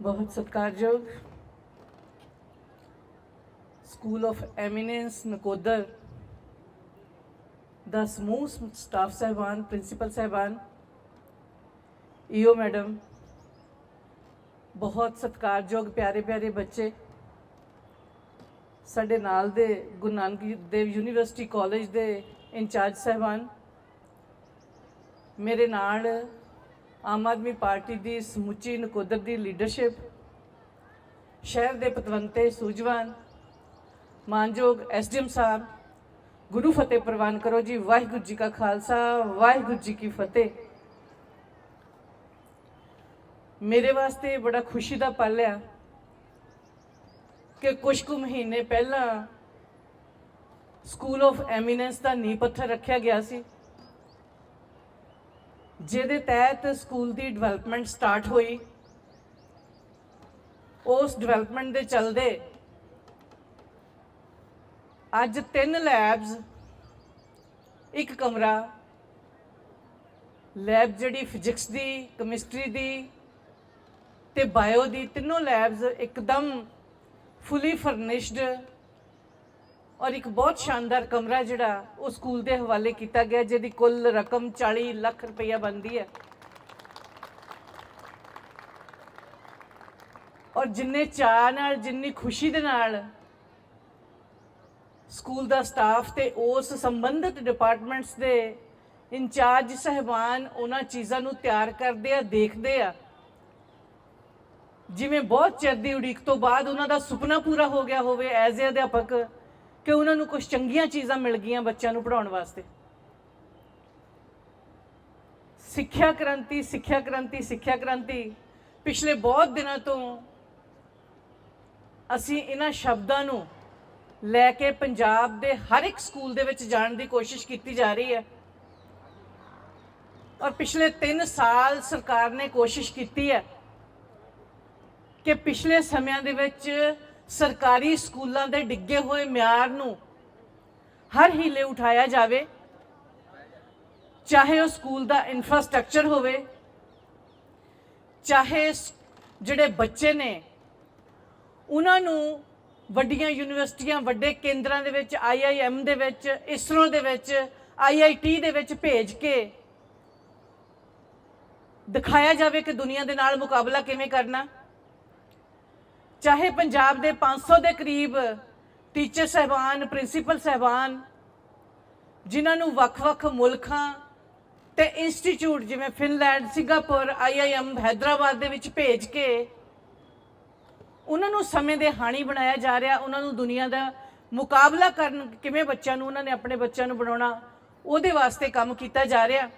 ਬਹੁਤ ਸਤਿਕਾਰਯੋਗ school of eminence Nakodar ਦਾ ਸਮੂਹ ਸਟਾਫ ਸਹਿਬਾਨ ਪ੍ਰਿੰਸੀਪਲ ਸਹਿਬਾਨ ਈਓ ਮੈਡਮ ਬਹੁਤ ਸਤਿਕਾਰਯੋਗ ਪਿਆਰੇ ਪਿਆਰੇ ਬੱਚੇ ਸਾਡੇ ਨਾਲ ਦੇ ਗੁਰੂ ਨਾਨਕ ਦੇਵ ਯੂਨੀਵਰਸਿਟੀ ਕਾਲਜ ਦੇ ਇੰਚਾਰਜ ਸਹਿਬਾਨ ਮੇਰੇ ਨਾਲ ਆਮ ਆਦਮੀ ਪਾਰਟੀ ਦੀ ਸਮੁੱਚੀ ਨਕੋਦਰ ਦੀ ਲੀਡਰਸ਼ਿਪ ਸ਼ਹਿਰ ਦੇ ਪਤਵੰਤੇ ਸੂਝਵਾਨ, ਮਾਨਯੋਗ ਐਸਡੀਐਮ ਸਾਹਿਬ, ਗੁਰੂ ਫਤਿਹ ਪ੍ਰਵਾਨ ਕਰੋ ਜੀ, ਵਾਹਿਗੁਰੂ ਜੀ ਕਾ ਖਾਲਸਾ, ਵਾਹਿਗੁਰੂ ਜੀ ਕੀ ਫਤਿਹ। ਮੇਰੇ ਵਾਸਤੇ ਬੜਾ ਖੁਸ਼ੀ ਦਾ ਪਲ ਆ ਕਿ ਕੁਝ ਕੁ ਮਹੀਨੇ ਪਹਿਲਾਂ ਸਕੂਲ ਆਫ ਐਮੀਨੈਂਸ ਦਾ ਨੀਂਹ ਪੱਥਰ ਰੱਖਿਆ ਗਿਆ ਸੀ। ਜਿਹਦੇ ਤਹਿਤ ਸਕੂਲ ਦੀ ਡਿਵੈਲਪਮੈਂਟ ਸਟਾਰਟ ਹੋਈ। ਉਸ ਡਿਵੈਲਪਮੈਂਟ ਦੇ ਚਲਦੇ ਅੱਜ ਤਿੰਨ ਲੈਬਸ ਇੱਕ ਕਮਰਾ, ਲੈਬ ਜਿਹੜੀ ਫਿਜ਼ਿਕਸ ਦੀ, ਕੈਮਿਸਟਰੀ ਦੀ ਤੇ ਬਾਇਓ ਦੀ ਤਿੰਨੋਂ ਲੈਬਸ ਇੱਕਦਮ ਫੁੱਲੀ ਫਰਨਿਸ਼ਡ ਔਰ ਇੱਕ ਬਹੁਤ ਸ਼ਾਨਦਾਰ ਕਮਰਾ ਜਿਹੜਾ ਉਹ ਸਕੂਲ ਦੇ ਹਵਾਲੇ ਕੀਤਾ ਗਿਆ, ਜਿਹਦੀ ਕੁੱਲ ਰਕਮ 40 ਲੱਖ ਰੁਪਈਆ ਬਣਦੀ ਹੈ। ਔਰ ਜਿੰਨੇ ਚਾਅ ਨਾਲ, ਜਿੰਨੀ ਖੁਸ਼ੀ ਦੇ ਨਾਲ ਸਕੂਲ ਦਾ ਸਟਾਫ ਤੇ ਉਸ ਸੰਬੰਧਿਤ ਡਿਪਾਰਟਮੈਂਟਸ ਦੇ ਇੰਚਾਰਜ ਸਹਿਬਾਨ ਉਹਨਾਂ ਚੀਜ਼ਾਂ ਨੂੰ ਤਿਆਰ ਕਰਦੇ ਆ, ਦੇਖਦੇ ਆ। ਜਿਵੇਂ ਬਹੁਤ ਚਿਰ ਦੀ ਉਡੀਕ ਤੋਂ ਬਾਅਦ ਉਹਨਾਂ ਦਾ ਸੁਪਨਾ ਪੂਰਾ ਹੋ ਗਿਆ ਹੋਵੇ, ਐਜ਼ ਅ ਅਧਿਆਪਕ ਕਿ ਉਹਨਾਂ ਨੂੰ ਕੁਝ ਚੰਗੀਆਂ ਚੀਜ਼ਾਂ ਮਿਲ ਗਈਆਂ ਬੱਚਿਆਂ ਨੂੰ ਪੜਾਉਣ ਵਾਸਤੇ। ਸਿੱਖਿਆ ਕ੍ਰਾਂਤੀ ਸਿੱਖਿਆ ਕ੍ਰਾਂਤੀ ਸਿੱਖਿਆ ਕ੍ਰਾਂਤੀ। ਪਿਛਲੇ ਬਹੁਤ ਦਿਨਾਂ ਤੋਂ ਅਸੀਂ ਇਹਨਾਂ ਸ਼ਬਦਾਂ ਨੂੰ ਲੈ ਕੇ ਪੰਜਾਬ ਦੇ ਹਰ ਇੱਕ ਸਕੂਲ ਦੇ ਵਿੱਚ ਜਾਣ ਦੀ ਕੋਸ਼ਿਸ਼ ਕੀਤੀ ਜਾ ਰਹੀ ਹੈ। ਔਰ ਪਿਛਲੇ 3 ਸਾਲ ਸਰਕਾਰ ਨੇ ਕੋਸ਼ਿਸ਼ ਕੀਤੀ ਹੈ ਕਿ ਪਿਛਲੇ ਸਮਿਆਂ ਦੇ ਵਿੱਚ ਸਰਕਾਰੀ ਸਕੂਲਾਂ ਦੇ ਡਿੱਗੇ ਹੋਏ ਮਿਆਰ ਨੂੰ ਹਰ ਹੀਲੇ ਉਠਾਇਆ ਜਾਵੇ, ਚਾਹੇ ਉਹ ਸਕੂਲ ਦਾ ਇਨਫਰਾਸਟ੍ਰਕਚਰ ਹੋਵੇ, ਚਾਹੇ ਜਿਹੜੇ ਬੱਚੇ ਨੇ, ਉਹਨਾਂ ਨੂੰ ਵੱਡੀਆਂ ਯੂਨੀਵਰਸਿਟੀਆਂ, ਵੱਡੇ ਕੇਂਦਰਾਂ ਦੇ ਵਿੱਚ ਆਈਆਈਐਮ ਦੇ ਵਿੱਚ, ਇਸਰੋ ਦੇ ਵਿੱਚ ਆਈਆਈਟੀ ਦੇ ਵਿੱਚ ਭੇਜ ਕੇ ਦਿਖਾਇਆ ਜਾਵੇ ਕਿ ਦੁਨੀਆ ਦੇ ਨਾਲ ਮੁਕਾਬਲਾ ਕਿਵੇਂ ਕਰਨਾ। ਚਾਹੇ ਪੰਜਾਬ ਦੇ 500 ਦੇ ਕਰੀਬ ਟੀਚਰ ਸਹਿਬਾਨ ਪ੍ਰਿੰਸੀਪਲ ਸਹਿਬਾਨ, ਜਿਨ੍ਹਾਂ ਨੂੰ ਵੱਖ-ਵੱਖ ਮੁਲਕਾਂ ਤੇ ਇੰਸਟੀਚਿਊਟ ਜਿਵੇਂ ਫਿਨਲੈਂਡ ਸਿੰਗਾਪੁਰ ਆਈਆਈਐਮ ਹైదరాబాద్ ਦੇ ਵਿੱਚ ਭੇਜ ਕੇ ਉਹਨਾਂ ਨੂੰ ਸਮੇਂ ਦੇ ਹਾਣੀ ਬਣਾਇਆ ਜਾ ਰਿਹਾ, ਉਹਨਾਂ ਨੂੰ ਦੁਨੀਆ ਦਾ ਮੁਕਾਬਲਾ ਕਰਨ ਕਿਵੇਂ ਬੱਚਿਆਂ ਨੂੰ, ਉਹਨਾਂ ਨੇ ਆਪਣੇ ਬੱਚਿਆਂ ਨੂੰ ਬਣਾਉਣਾ, ਉਹਦੇ ਵਾਸਤੇ ਕੰਮ ਕੀਤਾ ਜਾ ਰਿਹਾ।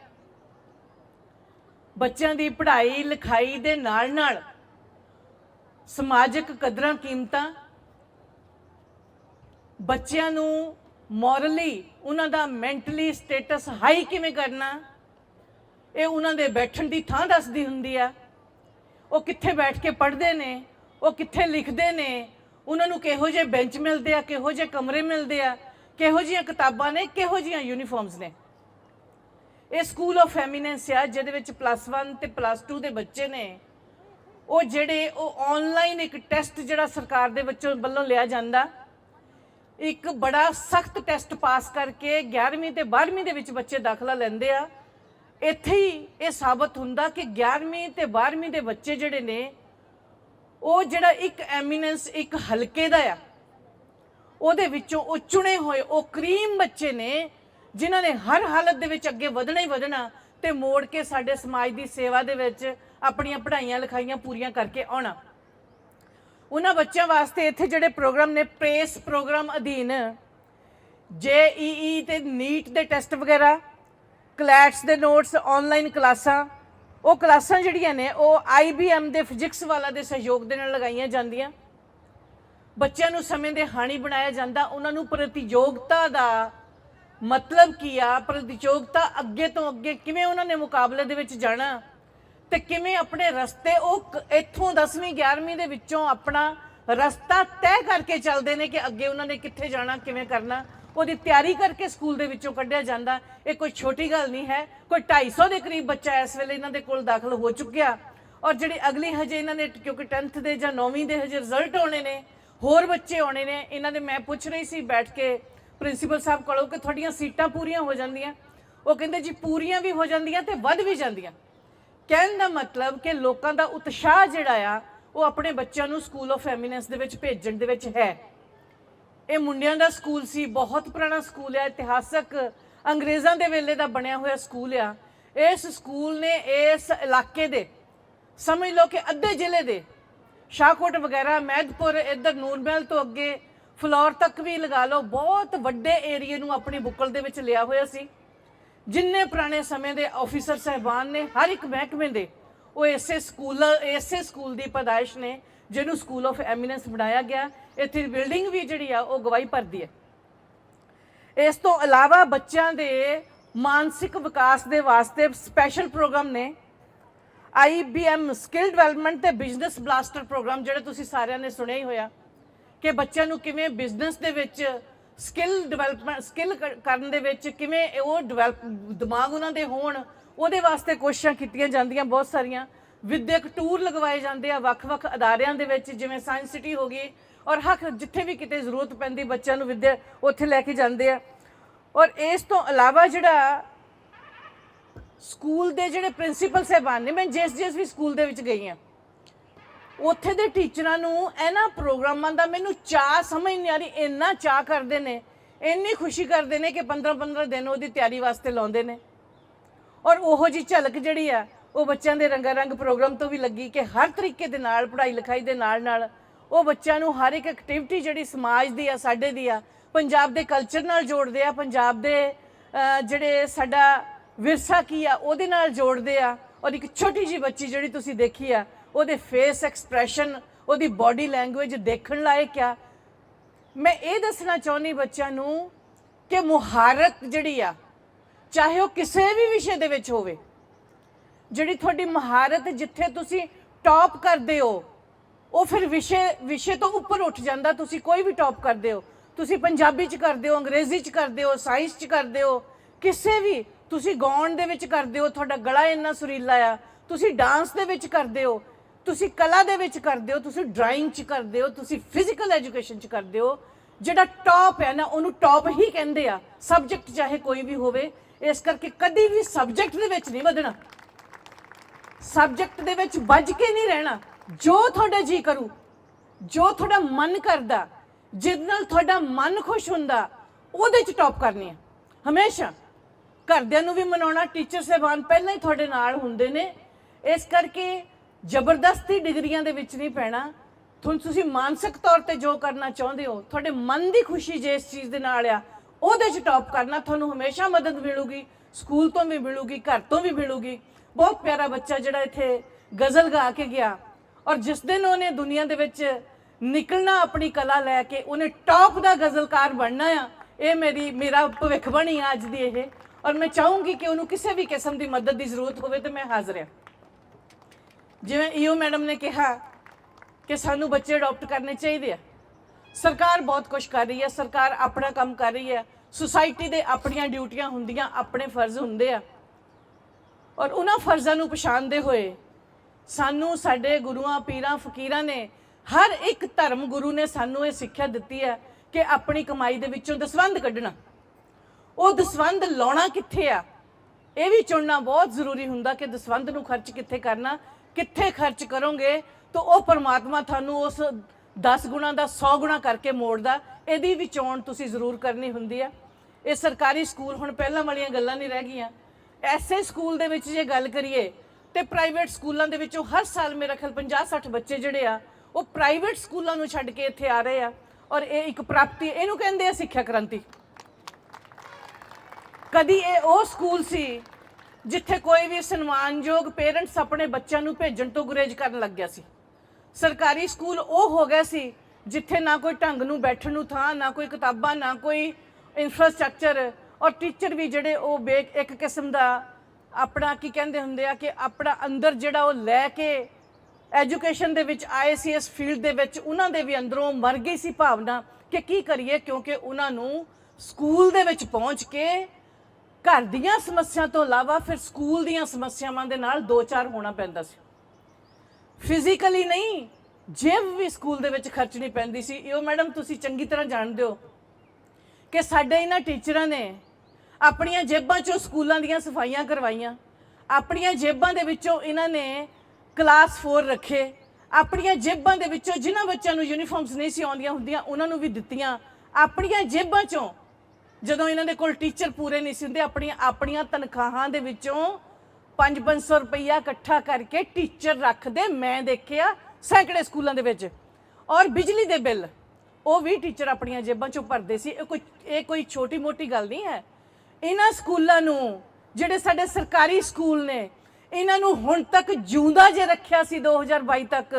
ਬੱਚਿਆਂ ਦੀ ਪੜ੍ਹਾਈ, ਲਿਖਾਈ ਦੇ ਨਾਲ ਨਾਲ ਸਮਾਜਿਕ ਕਦਰਾਂ ਕੀਮਤਾਂ ਬੱਚਿਆਂ ਨੂੰ ਮੋਰਲੀ ਉਹਨਾਂ ਦਾ ਮੈਂਟਲੀ ਸਟੇਟਸ ਹਾਈ ਕਿਵੇਂ ਕਰਨਾ, ਇਹ ਉਹਨਾਂ ਦੇ ਬੈਠਣ ਦੀ ਥਾਂ ਦੱਸਦੀ ਹੁੰਦੀ ਆ। ਉਹ ਕਿੱਥੇ ਬੈਠ ਕੇ ਪੜ੍ਹਦੇ ਨੇ, ਉਹ ਕਿੱਥੇ ਲਿਖਦੇ ਨੇ, ਉਹਨਾਂ ਨੂੰ ਕਿਹੋ ਜਿਹੇ ਬੈਂਚ ਮਿਲਦੇ ਆ, ਕਿਹੋ ਜਿਹੇ ਕਮਰੇ ਮਿਲਦੇ ਆ, ਕਿਹੋ ਜਿਹੀਆਂ ਕਿਤਾਬਾਂ ਨੇ, ਕਿਹੋ ਜਿਹੀਆਂ ਯੂਨੀਫਾਰਮਸ ਨੇ। ਇਹ ਸਕੂਲ ਆਫ ਐਮੀਨੈਂਸ ਆ, ਜਿਹਦੇ ਵਿੱਚ ਪਲੱਸ 1 ਤੇ ਪਲੱਸ 2 ਦੇ ਬੱਚੇ ਨੇ। ਉਹ ਜਿਹੜੇ ਉਹ ਆਨਲਾਈਨ ਇੱਕ ਟੈਸਟ ਜਿਹੜਾ ਸਰਕਾਰ ਦੇ ਵਿੱਚੋਂ ਵੱਲੋਂ ਲਿਆ ਜਾਂਦਾ, ਇੱਕ ਬੜਾ ਸਖਤ ਟੈਸਟ ਪਾਸ ਕਰਕੇ 11ਵੀਂ ਤੇ 12ਵੀਂ ਦੇ ਵਿੱਚ ਬੱਚੇ ਦਾਖਲਾ ਲੈਂਦੇ ਆ। ਇੱਥੇ ਹੀ ਇਹ ਸਾਬਤ ਹੁੰਦਾ ਕਿ 11ਵੀਂ ਤੇ 12ਵੀਂ ਦੇ ਬੱਚੇ ਜਿਹੜੇ ਨੇ, ਉਹ ਜਿਹੜਾ ਇੱਕ ਐਮੀਨੈਂਸ ਇੱਕ ਹਲਕੇ ਦਾ ਆ। ਉਹਦੇ ਵਿੱਚੋਂ ਉਹ ਚੁਣੇ ਹੋਏ, ਉਹ ਕਰੀਮ ਬੱਚੇ ਨੇ, ਜਿਨ੍ਹਾਂ ਨੇ ਹਰ ਹਾਲਤ ਦੇ ਵਿੱਚ ਅੱਗੇ ਵਧਣਾ ਹੀ ਵਧਣਾ ਤੇ ਮੋੜ ਕੇ ਸਾਡੇ ਸਮਾਜ ਦੀ ਸੇਵਾ ਦੇ ਵਿੱਚ ਆਪਣੀਆਂ ਪੜ੍ਹਾਈਆਂ ਲਿਖਾਈਆਂ ਪੂਰੀਆਂ ਕਰਕੇ ਆਉਣਾ। ਉਹਨਾਂ ਬੱਚਿਆਂ ਵਾਸਤੇ ਇੱਥੇ ਜਿਹੜੇ ਪ੍ਰੋਗਰਾਮ ਨੇ, ਪ੍ਰੇਸ ਪ੍ਰੋਗਰਾਮ ਅਧੀਨ, ਜੇਈਈ ਤੇ ਨੀਟ ਦੇ ਟੈਸਟ ਵਗੈਰਾ, ਕਲੈਟਸ ਦੇ ਨੋਟਸ, ਆਨਲਾਈਨ ਕਲਾਸਾਂ, ਉਹ ਕਲਾਸਾਂ ਜਿਹੜੀਆਂ ਨੇ, ਉਹ ਆਈਬੀਐਮ ਦੇ ਫਿਜ਼ਿਕਸ ਵਾਲਾ ਦੇ ਸਹਿਯੋਗ ਦੇ ਨਾਲ ਲਗਾਈਆਂ ਜਾਂਦੀਆਂ। ਬੱਚਿਆਂ ਨੂੰ ਸਮੇਂ ਦੇ ਹਾਣੀ ਬਣਾਇਆ ਜਾਂਦਾ। ਉਹਨਾਂ ਨੂੰ ਪ੍ਰਤੀਯੋਗਤਾ ਦਾ ਮਤਲਬ ਕੀ ਆ? ਪ੍ਰਤੀਯੋਗਤਾ ਅੱਗੇ ਤੋਂ ਅੱਗੇ ਕਿਵੇਂ ਉਹਨਾਂ ਨੇ ਮੁਕਾਬਲੇ ਦੇ ਵਿੱਚ ਜਾਣਾ? ਤੇ ਕਿਵੇਂ ਆਪਣੇ ਰਸਤੇ, ਉਹ ਕ- ਇੱਥੋਂ 10ਵੀਂ 11ਵੀਂ ਦੇ ਵਿੱਚੋਂ ਆਪਣਾ ਰਸਤਾ ਤੈਅ ਕਰਕੇ ਚੱਲਦੇ ਨੇ ਕਿ ਅੱਗੇ ਉਹਨਾਂ ਨੇ ਕਿੱਥੇ ਜਾਣਾ, ਕਿਵੇਂ ਕਰਨਾ। ਉਹਦੀ ਤਿਆਰੀ ਕਰਕੇ ਸਕੂਲ ਦੇ ਵਿੱਚੋਂ ਕੱਢਿਆ ਜਾਂਦਾ। ਇਹ ਕੋਈ ਛੋਟੀ ਗੱਲ ਨਹੀਂ ਹੈ। ਕੋਈ 250 ਦੇ ਕਰੀਬ ਬੱਚਾ ਇਸ ਵੇਲੇ ਇਹਨਾਂ ਦੇ ਕੋਲ ਦਾਖਲ ਹੋ ਚੁੱਕਿਆ। ਔਰ ਜਿਹੜੇ ਅਗਲੇ ਹਜੇ ਇਹਨਾਂ ਨੇ, ਕਿਉਂਕਿ 10th ਦੇ ਜਾਂ 9ਵੀਂ ਦੇ ਹਜੇ ਰਿਜ਼ਲਟ ਆਉਣੇ ਨੇ, ਹੋਰ ਬੱਚੇ ਆਉਣੇ ਨੇ, ਇਹਨਾਂ ਦੇ ਮੈਂ ਪੁੱਛ ਰਹੀ ਸੀ ਬੈਠ ਕੇ ਪ੍ਰਿੰਸੀਪਲ ਸਾਹਿਬ ਕੋਲੋਂ ਕਿ ਤੁਹਾਡੀਆਂ ਸੀਟਾਂ ਪੂਰੀਆਂ ਹੋ ਜਾਂਦੀਆਂ? ਉਹ ਕਹਿੰਦੇ ਜੀ, ਪੂਰੀਆਂ ਵੀ ਹੋ ਜਾਂਦੀਆਂ ਤੇ ਵੱਧ ਵੀ ਜਾਂਦੀਆਂ। ਕਹਿਣ ਦਾ ਮਤਲਬ ਕਿ ਲੋਕਾਂ ਦਾ ਉਤਸ਼ਾਹ ਜਿਹੜਾ ਆ, ਉਹ ਆਪਣੇ ਬੱਚਿਆਂ ਨੂੰ ਸਕੂਲ ਆਫ ਐਮੀਨੈਂਸ ਦੇ ਵਿੱਚ ਭੇਜਣ ਦੇ ਵਿੱਚ ਹੈ। ਇਹ ਮੁੰਡਿਆਂ ਦਾ ਸਕੂਲ ਸੀ, ਬਹੁਤ ਪੁਰਾਣਾ ਸਕੂਲ ਹੈ ਇਤਿਹਾਸਕ ਅੰਗਰੇਜ਼ਾਂ ਦੇ ਵੇਲੇ ਦਾ ਬਣਿਆ ਹੋਇਆ ਸਕੂਲ ਆ। ਇਸ ਸਕੂਲ ਨੇ ਇਸ ਇਲਾਕੇ ਦੇ, ਸਮਝ ਲਓ ਕਿ ਅੱਧੇ ਜ਼ਿਲ੍ਹੇ ਦੇ, ਸ਼ਾਹਕੋਟ ਵਗੈਰਾ, ਮਹਿਦਪੁਰ, ਇੱਧਰ ਨੂਰਮਹਿਲ ਤੋਂ ਅੱਗੇ, ਫਲੋਰ ਤੱਕ ਵੀ ਲਗਾ ਲਓ, ਬਹੁਤ ਵੱਡੇ ਏਰੀਏ ਨੂੰ ਆਪਣੀ ਬੁੱਕਲ ਦੇ ਵਿੱਚ ਲਿਆ ਹੋਇਆ ਸੀ। ਜਿੰਨੇ ਪੁਰਾਣੇ ਸਮੇਂ ਦੇ ਆਫੀਸਰ ਸਹਿਬਾਨ ਨੇ, ਹਰ ਇੱਕ ਮਹਿਕਮੇ ਦੇ, ਉਹ ਇਸੇ ਸਕੂਲ ਇਸੇ ਸਕੂਲ ਦੀ ਪਦਾਇਸ਼ ਨੇ, ਜਿਹਨੂੰ ਸਕੂਲ ਆਫ ਐਮੀਨੈਂਸ ਬਣਾਇਆ ਗਿਆ। ਇੱਥੇ ਬਿਲਡਿੰਗ ਵੀ ਜਿਹੜੀ ਆ, ਉਹ ਗਵਾਹੀ ਭਰਦੀ ਹੈ। ਇਸ ਤੋਂ ਇਲਾਵਾ ਬੱਚਿਆਂ ਦੇ ਮਾਨਸਿਕ ਵਿਕਾਸ ਦੇ ਵਾਸਤੇ ਸਪੈਸ਼ਲ ਪ੍ਰੋਗਰਾਮ ਨੇ। IBM ਸਕਿੱਲ ਡਿਵੈਲਪਮੈਂਟ ਤੇ ਬਿਜ਼ਨਸ ਬਲਾਸਟਰ ਪ੍ਰੋਗਰਾਮ ਜਿਹੜੇ ਤੁਸੀਂ ਸਾਰਿਆਂ ਨੇ ਸੁਣਿਆ ਹੀ ਹੋਇਆ, ਕਿ ਬੱਚਿਆਂ ਨੂੰ ਕਿਵੇਂ ਬਿਜ਼ਨਸ ਦੇ ਵਿੱਚ ਸਕਿੱਲ ਡਿਵੈਲਪਮੈਂਟ ਸਕਿੱਲ ਕਰਨ ਦੇ ਵਿੱਚ ਕਿਵੇਂ ਉਹ ਡਿਵੈਲਪ ਦਿਮਾਗ ਉਹਨਾਂ ਦੇ ਹੋਣ, ਉਹਦੇ ਵਾਸਤੇ ਕੋਸ਼ਿਸ਼ਾਂ ਕੀਤੀਆਂ ਜਾਂਦੀਆਂ ਬਹੁਤ ਸਾਰੀਆਂ। ਵਿਦਿਅਕ ਟੂਰ ਲਗਵਾਏ ਜਾਂਦੇ ਆ ਵੱਖ-ਵੱਖ ਅਦਾਰਿਆਂ ਦੇ ਵਿੱਚ, ਜਿਵੇਂ ਸਾਇੰਸ ਸਿਟੀ ਹੋ ਗਈ, ਔਰ ਹੱਕ ਜਿੱਥੇ ਵੀ ਕਿਤੇ ਜ਼ਰੂਰਤ ਪੈਂਦੀ ਬੱਚਿਆਂ ਨੂੰ ਵਿਦਿਆ ਉੱਥੇ ਲੈ ਕੇ ਜਾਂਦੇ ਆ। ਔਰ ਇਸ ਤੋਂ ਇਲਾਵਾ ਜਿਹੜਾ ਸਕੂਲ ਦੇ ਜਿਹੜੇ ਪ੍ਰਿੰਸੀਪਲ ਸਾਹਿਬਾਨ ਨੇ, ਮੈਂ ਜਿਸ ਜਿਸ ਵੀ ਸਕੂਲ ਦੇ ਵਿੱਚ ਗਈ ਆ ਉੱਥੇ ਦੇ ਟੀਚਰਾਂ ਨੂੰ ਇਹਨਾਂ ਪ੍ਰੋਗਰਾਮਾਂ ਦਾ ਮੈਨੂੰ ਚਾਹ ਸਮਝ ਨਹੀਂ ਆ ਰਹੀ, ਇੰਨਾ ਚਾਹ ਕਰਦੇ ਨੇ, ਇੰਨੀ ਖੁਸ਼ੀ ਕਰਦੇ ਨੇ ਕਿ 15 15 ਦਿਨ ਉਹਦੀ ਤਿਆਰੀ ਵਾਸਤੇ ਲਾਉਂਦੇ ਨੇ। ਔਰ ਉਹੋ ਜੀ ਝਲਕ ਜਿਹੜੀ ਆ, ਉਹ ਬੱਚਿਆਂ ਦੇ ਰੰਗਾ ਰੰਗ ਪ੍ਰੋਗਰਾਮ ਤੋਂ ਵੀ ਲੱਗੀ ਕਿ ਹਰ ਤਰੀਕੇ ਦੇ ਨਾਲ ਪੜ੍ਹਾਈ ਲਿਖਾਈ ਦੇ ਨਾਲ ਨਾਲ ਉਹ ਬੱਚਿਆਂ ਨੂੰ ਹਰ ਇੱਕ ਐਕਟੀਵਿਟੀ ਜਿਹੜੀ ਸਮਾਜ ਦੀ ਆ, ਸਾਡੇ ਦੀ ਆ, ਪੰਜਾਬ ਦੇ ਕਲਚਰ ਨਾਲ ਜੋੜਦੇ ਆ, ਪੰਜਾਬ ਦੇ ਜਿਹੜੇ ਸਾਡਾ ਵਿਰਸਾ ਕੀ ਆ, ਉਹਦੇ ਨਾਲ ਜੋੜਦੇ ਆ। ਔਰ ਇੱਕ ਛੋਟੀ ਜੀ ਬੱਚੀ ਜਿਹੜੀ ਤੁਸੀਂ ਦੇਖੀ ਆ ਉਹਦੇ ਫੇਸ ਐਕਸਪ੍ਰੈਸ਼ਨ ਉਹਦੀ ਬਾਡੀ ਲੈਂਗੁਏਜ ਦੇਖਣ ਲਾਇਕ ਆ। ਮੈਂ ਇਹ ਦੱਸਣਾ ਚਾਹੁੰਦੀ ਬੱਚਿਆਂ ਨੂੰ ਕਿ ਮੁਹਾਰਤ ਜਿਹੜੀ ਆ, ਚਾਹੇ ਉਹ ਕਿਸੇ ਵੀ ਵਿਸ਼ੇ ਦੇ ਵਿੱਚ ਹੋਵੇ, ਜਿਹੜੀ ਤੁਹਾਡੀ ਮਹਾਰਤ ਜਿੱਥੇ ਤੁਸੀਂ ਟੌਪ ਕਰਦੇ ਹੋ, ਉਹ ਫਿਰ ਵਿਸ਼ੇ ਵਿਸ਼ੇ ਤੋਂ ਉੱਪਰ ਉੱਠ ਜਾਂਦਾ, ਤੁਸੀਂ ਕੋਈ ਵੀ ਟੌਪ ਕਰਦੇ ਹੋ। ਤੁਸੀਂ ਪੰਜਾਬੀ ਚ ਕਰਦੇ ਹੋ, ਅੰਗਰੇਜ਼ੀ ਚ ਕਰਦੇ ਹੋ ਸਾਇੰਸ ਚ ਕਰਦੇ ਹੋ, ਕਿਸੇ ਵੀ, ਤੁਸੀਂ ਗਾਉਣ ਦੇ ਵਿੱਚ ਕਰਦੇ ਹੋ, ਤੁਹਾਡਾ ਗਲਾ ਇੰਨਾ ਸੁਰੀਲਾ ਆ, ਤੁਸੀਂ ਡਾਂਸ ਦੇ ਵਿੱਚ ਕਰਦੇ ਹੋ ਤੁਸੀਂ ਕਲਾ ਦੇ ਵਿੱਚ ਕਰਦੇ ਹੋ, ਤੁਸੀਂ ਡਰਾਇੰਗ ਚ ਕਰਦੇ ਹੋ, ਤੁਸੀਂ ਫਿਜ਼ੀਕਲ ਐਜੂਕੇਸ਼ਨ ਚ ਕਰਦੇ ਹੋ, ਜਿਹੜਾ ਟੌਪ ਹੈ ਨਾ, ਉਹਨੂੰ ਟੌਪ ਹੀ ਕਹਿੰਦੇ ਆ। ਸਬਜੈਕਟ ਚਾਹੇ ਕੋਈ ਵੀ ਹੋਵੇ, ਇਸ ਕਰਕੇ ਕਦੀ ਵੀ ਸਬਜੈਕਟ ਦੇ ਵਿੱਚ ਨਹੀਂ ਵਧਣਾ। ਸਬਜੈਕਟ ਦੇ ਵਿੱਚ ਵੱਜ ਕੇ ਨਹੀਂ ਰਹਿਣਾ। ਜੋ ਤੁਹਾਡਾ ਜੀ ਕਰੂ, ਜੋ ਤੁਹਾਡਾ ਮਨ ਕਰਦਾ, ਜਿਸ ਨਾਲ ਤੁਹਾਡਾ ਮਨ ਖੁਸ਼ ਹੁੰਦਾ, ਉਹਦੇ ਚ ਟੌਪ ਕਰਨੀ ਹੈ। ਹਮੇਸ਼ਾ। ਘਰਦਿਆਂ ਨੂੰ ਵੀ ਮਨਾਉਣਾ ਟੀਚਰ ਸਹਿਬਾਨ ਪਹਿਲਾਂ ਹੀ ਤੁਹਾਡੇ ਨਾਲ ਹੁੰਦੇ ਨੇ। ਇਸ ਕਰਕੇ ਜ਼ਬਰਦਸਤੀ ਡਿਗਰੀਆਂ ਦੇ ਵਿੱਚ ਨਹੀਂ ਪੈਣਾ। ਤੁਹਾਨੂੰ ਤੁਸੀਂ ਮਾਨਸਿਕ ਤੌਰ ਤੇ ਜੋ ਕਰਨਾ ਚਾਹੁੰਦੇ ਹੋ, ਤੁਹਾਡੇ ਮਨ ਦੀ ਖੁਸ਼ੀ ਜੇ ਇਸ ਚੀਜ਼ ਦੇ ਨਾਲ ਆ, ਉਹਦੇ ਚ ਟੌਪ ਕਰਨਾ ਤੁਹਾਨੂੰ ਹਮੇਸ਼ਾ ਮਦਦ ਮਿਲੂਗੀ, ਸਕੂਲ ਤੋਂ ਵੀ ਮਿਲੂਗੀ, ਘਰ ਤੋਂ ਵੀ ਮਿਲੂਗੀ। ਬਹੁਤ ਪਿਆਰਾ ਬੱਚਾ ਜਿਹੜਾ ਇੱਥੇ ਗਜ਼ਲ ਗਾ ਕੇ ਗਿਆ। ਔਰ ਜਿਸ ਦਿਨ ਉਹਨੇ ਦੁਨੀਆ ਦੇ ਵਿੱਚ ਨਿਕਲਣਾ ਆਪਣੀ ਕਲਾ ਲੈ ਕੇ, ਉਹਨੇ ਟੌਪ ਦਾ ਗਜ਼ਲਕਾਰ ਬਣਨਾ ਆ, ਇਹ ਮੇਰੀ, ਮੇਰਾ ਭਵਿੱਖ ਬਣੀ ਆ ਅੱਜ ਦੀ ਇਹ। ਔਰ ਮੈਂ ਚਾਹੂੰਗੀ ਕਿ ਉਹਨੂੰ ਕਿਸੇ ਵੀ ਕਿਸਮ ਦੀ ਮਦਦ ਦੀ ਜ਼ਰੂਰਤ ਹੋਵੇ ਤੇ ਮੈਂ ਹਾਜ਼ਰ ਹਾਂ। ਜਿਵੇਂ ਈਓ ਮੈਡਮ ਨੇ ਕਿਹਾ ਕਿ ਸਾਨੂੰ ਬੱਚੇ ਅਡਾਪਟ ਕਰਨੇ ਚਾਹੀਦੇ ਆ। ਸਰਕਾਰ ਬਹੁਤ ਕੁਝ ਕਰ ਰਹੀ ਹੈ ਸਰਕਾਰ ਆਪਣਾ ਕੰਮ ਕਰ ਰਹੀ ਹੈ ਸੁਸਾਇਟੀ ਦੇ ਆਪਣੀਆਂ ਡਿਊਟੀਆਂ ਹੁੰਦੀਆਂ, ਆਪਣੇ ਫਰਜ਼ ਹੁੰਦੇ ਆ। ਔਰ ਉਹਨਾਂ ਫਰਜ਼ਾਂ ਨੂੰ ਪਛਾਣਦੇ ਹੋਏ ਸਾਨੂੰ ਸਾਡੇ ਗੁਰੂਆਂ, ਪੀਰਾਂ, ਫਕੀਰਾਂ ਨੇ ਹਰ ਇੱਕ ਧਰਮ ਗੁਰੂ ਨੇ ਸਾਨੂੰ ਇਹ ਸਿੱਖਿਆ ਦਿੱਤੀ ਹੈ ਕਿ ਆਪਣੀ ਕਮਾਈ ਦੇ ਵਿੱਚੋਂ ਦਸਵੰਧ ਕੱਢਣਾ। ਉਹ ਦਸਵੰਧ ਲਾਉਣਾ ਕਿੱਥੇ ਆ? ਇਹ ਵੀ ਚੁਣਨਾ ਬਹੁਤ ਜ਼ਰੂਰੀ ਹੁੰਦਾ ਕਿ ਦਸਵੰਧ ਨੂੰ ਖਰਚ ਕਿੱਥੇ ਕਰਨਾ ਕਿੱਥੇ ਖਰਚ ਕਰੋਗੇ? ਤਾਂ ਉਹ ਪਰਮਾਤਮਾ ਤੁਹਾਨੂੰ ਉਸ 10 ਗੁਣਾ ਦਾ 100 ਗੁਣਾ ਕਰਕੇ ਮੋੜਦਾ। ਇਹਦੀ ਵੀ ਚੋਣ ਤੁਸੀਂ ਜ਼ਰੂਰ ਕਰਨੀ ਹੁੰਦੀ ਆ। ਇਹ ਸਰਕਾਰੀ ਸਕੂਲ ਹੁਣ ਪਹਿਲਾਂ ਵਾਲੀਆਂ ਗੱਲਾਂ ਨਹੀਂ ਰਹਿ ਗਈਆਂ। ਐਸੇ ਸਕੂਲ ਦੇ ਵਿੱਚ ਜੇ ਗੱਲ ਕਰੀਏ, ਤੇ ਪ੍ਰਾਈਵੇਟ ਸਕੂਲਾਂ ਦੇ ਵਿੱਚੋਂ ਹਰ ਸਾਲ ਮੇਰਾ ਖਿਆਲ 50 60 ਬੱਚੇ ਜਿਹੜੇ ਆ, ਉਹ ਪ੍ਰਾਈਵੇਟ ਸਕੂਲਾਂ ਨੂੰ ਛੱਡ ਕੇ ਇੱਥੇ ਆ ਰਹੇ ਆ। ਔਰ ਇਹ ਇੱਕ ਪ੍ਰਾਪਤੀ, ਇਹਨੂੰ ਕਹਿੰਦੇ ਆ ਸਿੱਖਿਆ ਕ੍ਰਾਂਤੀ। ਕਦੀ ਇਹ ਉਹ ਸਕੂਲ ਸੀ ਜਿੱਥੇ ਕੋਈ ਵੀ ਸਨਮਾਨਯੋਗ ਪੇਰੈਂਟਸ ਆਪਣੇ ਬੱਚਿਆਂ ਨੂੰ ਭੇਜਣ ਤੋਂ ਗੁਰੇਜ਼ ਕਰਨ ਲੱਗ ਗਿਆ ਸੀ। ਸਰਕਾਰੀ ਸਕੂਲ ਉਹ ਹੋ ਗਿਆ ਸੀ ਜਿੱਥੇ ਨਾ ਕੋਈ ਢੰਗ ਨੂੰ ਬੈਠਣ ਨੂੰ ਥਾਂ, ਨਾ ਕੋਈ ਕਿਤਾਬਾਂ, ਨਾ ਕੋਈ ਇਨਫਰਾਸਟ੍ਰਕਚਰ ਔਰ ਟੀਚਰ ਵੀ ਜਿਹੜੇ ਉਹ ਬੇ- ਇੱਕ ਕਿਸਮ ਦਾ ਆਪਣਾ ਕੀ ਕਹਿੰਦੇ ਹੁੰਦੇ ਆ ਕਿ ਆਪਣਾ ਅੰਦਰ ਜਿਹੜਾ ਉਹ ਲੈ ਕੇ ਐਜੂਕੇਸ਼ਨ ਦੇ ਵਿੱਚ ਆਏ ਸੀ, ਇਸ ਫੀਲਡ ਦੇ ਵਿੱਚ ਉਹਨਾਂ ਦੇ ਵੀ ਅੰਦਰੋਂ ਮਰ ਗਈ ਸੀ ਭਾਵਨਾ ਕਿ ਕੀ ਕਰੀਏ ਕਿਉਂਕਿ ਉਹਨਾਂ ਨੂੰ ਸਕੂਲ ਦੇ ਵਿੱਚ ਪਹੁੰਚ ਕੇ ਘਰ ਦੀਆਂ ਸਮੱਸਿਆ ਤੋਂ ਇਲਾਵਾ ਫਿਰ ਸਕੂਲ ਦੀਆਂ ਸਮੱਸਿਆਵਾਂ ਦੇ ਨਾਲ ਦੋ ਚਾਰ ਹੋਣਾ ਪੈਂਦਾ ਸੀ। ਫਿਜ਼ੀਕਲੀ ਨਹੀਂ ਜੇਬ ਵੀ ਸਕੂਲ ਦੇ ਵਿੱਚ ਖਰਚਣੀ ਪੈਂਦੀ ਸੀ। ਇਹੋ ਮੈਡਮ, ਤੁਸੀਂ ਚੰਗੀ ਤਰ੍ਹਾਂ ਜਾਣਦੇ ਹੋ ਕਿ ਸਾਡੇ ਇਹਨਾਂ ਟੀਚਰਾਂ ਨੇ ਆਪਣੀਆਂ ਜੇਬਾਂ ਚੋਂ ਸਕੂਲਾਂ ਦੀਆਂ ਸਫਾਈਆਂ ਕਰਵਾਈਆਂ। ਆਪਣੀਆਂ ਜੇਬਾਂ ਦੇ ਵਿੱਚੋਂ ਇਹਨਾਂ ਨੇ ਕਲਾਸ 4 ਰੱਖੇ। ਆਪਣੀਆਂ ਜੇਬਾਂ ਦੇ ਵਿੱਚੋਂ ਜਿਨ੍ਹਾਂ ਬੱਚਿਆਂ ਨੂੰ ਯੂਨੀਫਾਰਮਸ ਨਹੀਂ ਸੀ ਆਉਂਦੀਆਂ ਹੁੰਦੀਆਂ, ਉਹਨਾਂ ਨੂੰ ਵੀ ਦਿੱਤੀਆਂ। ਆਪਣੀਆਂ ਜੇਬਾਂ ਚੋਂ ਜਦੋਂ ਇਹਨਾਂ ਦੇ ਕੋਲ ਟੀਚਰ ਪੂਰੇ ਨਹੀਂ ਸੀ ਹੁੰਦੇ, ਆਪਣੀਆਂ ਆਪਣੀਆਂ ਤਨਖਾਹਾਂ ਦੇ ਵਿੱਚੋਂ 5-500 ਰੁਪਈਆ ਇਕੱਠਾ ਕਰਕੇ ਟੀਚਰ ਰੱਖਦੇ, ਮੈਂ ਦੇਖਿਆ ਸੈਂਕੜੇ ਸਕੂਲਾਂ ਦੇ ਵਿੱਚ। ਔਰ ਬਿਜਲੀ ਦੇ ਬਿੱਲ, ਉਹ ਵੀ ਟੀਚਰ ਆਪਣੀਆਂ ਜੇਬਾਂ ਚੋਂ ਭਰਦੇ ਸੀ। ਇਹ ਕੋਈ ਇਹ ਕੋਈ ਛੋਟੀ ਮੋਟੀ ਗੱਲ ਨਹੀਂ ਹੈ। ਇਹਨਾਂ ਸਕੂਲਾਂ ਨੂੰ, ਜਿਹੜੇ ਸਾਡੇ ਸਰਕਾਰੀ ਸਕੂਲ ਨੇ, ਇਹਨਾਂ ਨੂੰ ਹੁਣ ਤੱਕ ਜਿਉਂਦਾ ਜੇ ਰੱਖਿਆ ਸੀ 2022 ਤੱਕ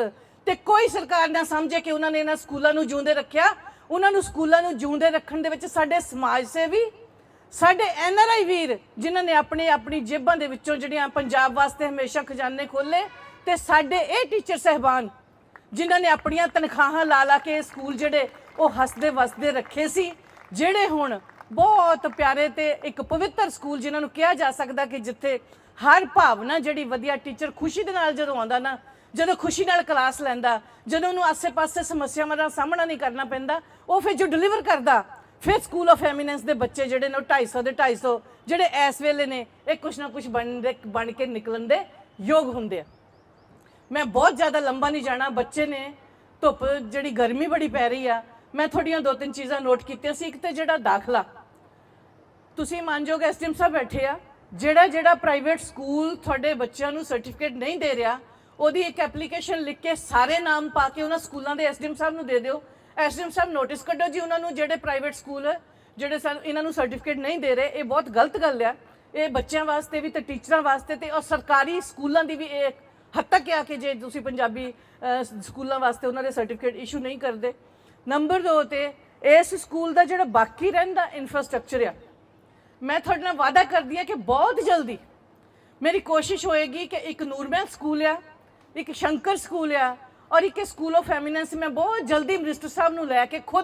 ਤੇ ਕੋਈ ਸਰਕਾਰ ਨਾ ਸਮਝੇ ਕਿ ਉਹਨਾਂ ਨੇ ਇਹਨਾਂ ਸਕੂਲਾਂ ਨੂੰ ਜਿਉਂਦੇ ਰੱਖਿਆ। ਉਹਨਾਂ ਨੂੰ ਸਕੂਲਾਂ ਨੂੰ ਜਿਉਂਦੇ ਰੱਖਣ ਦੇ ਵਿੱਚ ਸਾਡੇ ਸਮਾਜ ਸੇਵੀ, ਸਾਡੇ ਐਨ ਆਰ ਆਈ ਵੀਰ, ਜਿਨ੍ਹਾਂ ਨੇ ਆਪਣੇ ਆਪਣੀ ਜੇਬਾਂ ਦੇ ਵਿੱਚੋਂ ਜਿਹੜੀਆਂ ਪੰਜਾਬ ਵਾਸਤੇ ਹਮੇਸ਼ਾ ਖਜ਼ਾਨੇ ਖੋਲੇ ਤੇ ਸਾਡੇ ਇਹ ਟੀਚਰ ਸਹਿਬਾਨ, ਜਿਨ੍ਹਾਂ ਨੇ ਆਪਣੀਆਂ ਤਨਖਾਹਾਂ ਲਾ ਲਾ ਕੇ ਸਕੂਲ ਜਿਹੜੇ ਉਹ ਹੱਸਦੇ ਵਸਦੇ ਰੱਖੇ ਸੀ, ਜਿਹੜੇ ਹੁਣ ਬਹੁਤ ਪਿਆਰੇ ਤੇ ਇੱਕ ਪਵਿੱਤਰ ਸਕੂਲ ਜਿਨ੍ਹਾਂ ਨੂੰ ਕਿਹਾ ਜਾ ਸਕਦਾ ਕਿ ਜਿੱਥੇ ਹਰ ਭਾਵਨਾ ਜਿਹੜੀ ਵਧੀਆ ਟੀਚਰ ਖੁਸ਼ੀ ਦੇ ਨਾਲ ਜਦੋਂ ਆਉਂਦਾ ਨਾ ਜਦੋਂ ਖੁਸ਼ੀ ਨਾਲ ਕਲਾਸ ਲੈਂਦਾ, ਜਦੋਂ ਉਹਨੂੰ ਆਸੇ-ਪਾਸੇ ਸਮੱਸਿਆਵਾਂ ਦਾ ਸਾਹਮਣਾ ਨਹੀਂ ਕਰਨਾ ਪੈਂਦਾ, ਉਹ ਫਿਰ ਜੋ ਡਿਲੀਵਰ ਕਰਦਾ, ਫਿਰ ਸਕੂਲ ਆਫ ਐਮੀਨੈਂਸ ਦੇ ਬੱਚੇ ਜਿਹੜੇ ਨੇ ਉਹ 250 ਦੇ 250 ਜਿਹੜੇ ਇਸ ਵੇਲੇ ਨੇ, ਇਹ ਕੁਛ ਨਾ ਕੁਛ ਬਣ ਦੇ, ਬਣ ਕੇ ਨਿਕਲਣ ਦੇ ਯੋਗ ਹੁੰਦੇ ਆ। ਮੈਂ ਬਹੁਤ ਜ਼ਿਆਦਾ ਲੰਬਾ ਨਹੀਂ ਜਾਣਾ, ਬੱਚੇ ਨੇ, ਧੁੱਪ ਜਿਹੜੀ ਗਰਮੀ ਬੜੀ ਪੈ ਰਹੀ ਆ, ਮੈਂ ਤੁਹਾਡੀਆਂ ਦੋ ਤਿੰਨ ਚੀਜ਼ਾਂ ਨੋਟ ਕੀਤੀਆਂ ਸੀ, ਇੱਕ ਤੇ ਜਿਹੜਾ ਦਾਖਲਾ। ਤੁਸੀਂ ਮੰਨਜੋਗੇ ਐਸਟੀਐਮ ਸਾਹਿਬ ਬੈਠੇ ਆ ਜਿਹੜਾ ਜਿਹੜਾ ਪ੍ਰਾਈਵੇਟ ਸਕੂਲ ਤੁਹਾਡੇ ਬੱਚਿਆਂ ਨੂੰ ਸਰਟੀਫਿਕੇਟ ਨਹੀਂ ਦੇ ਰਿਹਾ ਉਹਦੀ ਇੱਕ ਐਪਲੀਕੇਸ਼ਨ ਲਿਖ ਕੇ ਸਾਰੇ ਨਾਮ ਪਾ ਕੇ ਉਹਨਾਂ ਸਕੂਲਾਂ ਦੇ ਐਸਡੀਐਮ ਸਾਹਿਬ ਨੂੰ ਦੇ ਦਿਓ। ਐਸਡੀਐਮ ਸਾਹਿਬ ਨੋਟਿਸ ਕੱਢੋ ਜੀ ਉਹਨਾਂ ਨੂੰ ਜਿਹੜੇ ਪ੍ਰਾਈਵੇਟ ਸਕੂਲ ਜਿਹੜੇ ਸਾਨੂੰ ਇਹਨਾਂ ਨੂੰ ਸਰਟੀਫਿਕੇਟ ਨਹੀਂ ਦੇ ਰਹੇ, ਇਹ ਬਹੁਤ ਗਲਤ ਗੱਲ ਆ। ਇਹ ਬੱਚਿਆਂ ਵਾਸਤੇ ਵੀ ਤੇ ਟੀਚਰਾਂ ਵਾਸਤੇ ਤੇ ਔਰ ਸਰਕਾਰੀ ਸਕੂਲਾਂ ਦੀ ਵੀ ਇਹ ਹੱਦ ਤੱਕ ਆ ਕਿ ਜੇ ਤੁਸੀਂ ਪੰਜਾਬੀ ਸਕੂਲਾਂ ਵਾਸਤੇ ਉਹਨਾਂ ਦੇ ਸਰਟੀਫਿਕੇਟ ਇਸ਼ੂ ਨਹੀਂ ਕਰਦੇ। ਨੰਬਰ 2 ਤੇ ਇਸ ਸਕੂਲ ਦਾ ਜਿਹੜਾ ਬਾਕੀ ਰਹਿੰਦਾ ਇਨਫਰਾਸਟ੍ਰਕਚਰ ਆ, ਮੈਂ ਤੁਹਾਡੇ ਨਾਲ ਵਾਅਦਾ ਕਰਦੀ ਹਾਂ ਕਿ ਬਹੁਤ ਜਲਦੀ ਮੇਰੀ ਕੋਸ਼ਿਸ਼ ਹੋਏਗੀ ਕਿ ਇੱਕ ਨੂਰਮਹਿਲ ਸਕੂਲ ਆ ਇੱਕ ਸ਼ੰਕਰ ਸਕੂਲ ਆ ਔਰ ਇੱਕ ਸਕੂਲ ਆਫ ਐਮੀਨੈਂਸ ਮੈਂ ਬਹੁਤ ਜਲਦੀ ਮਿਨਿਸਟਰ ਸਾਹਿਬ ਨੂੰ ਲੈ ਕੇ ਖੁਦ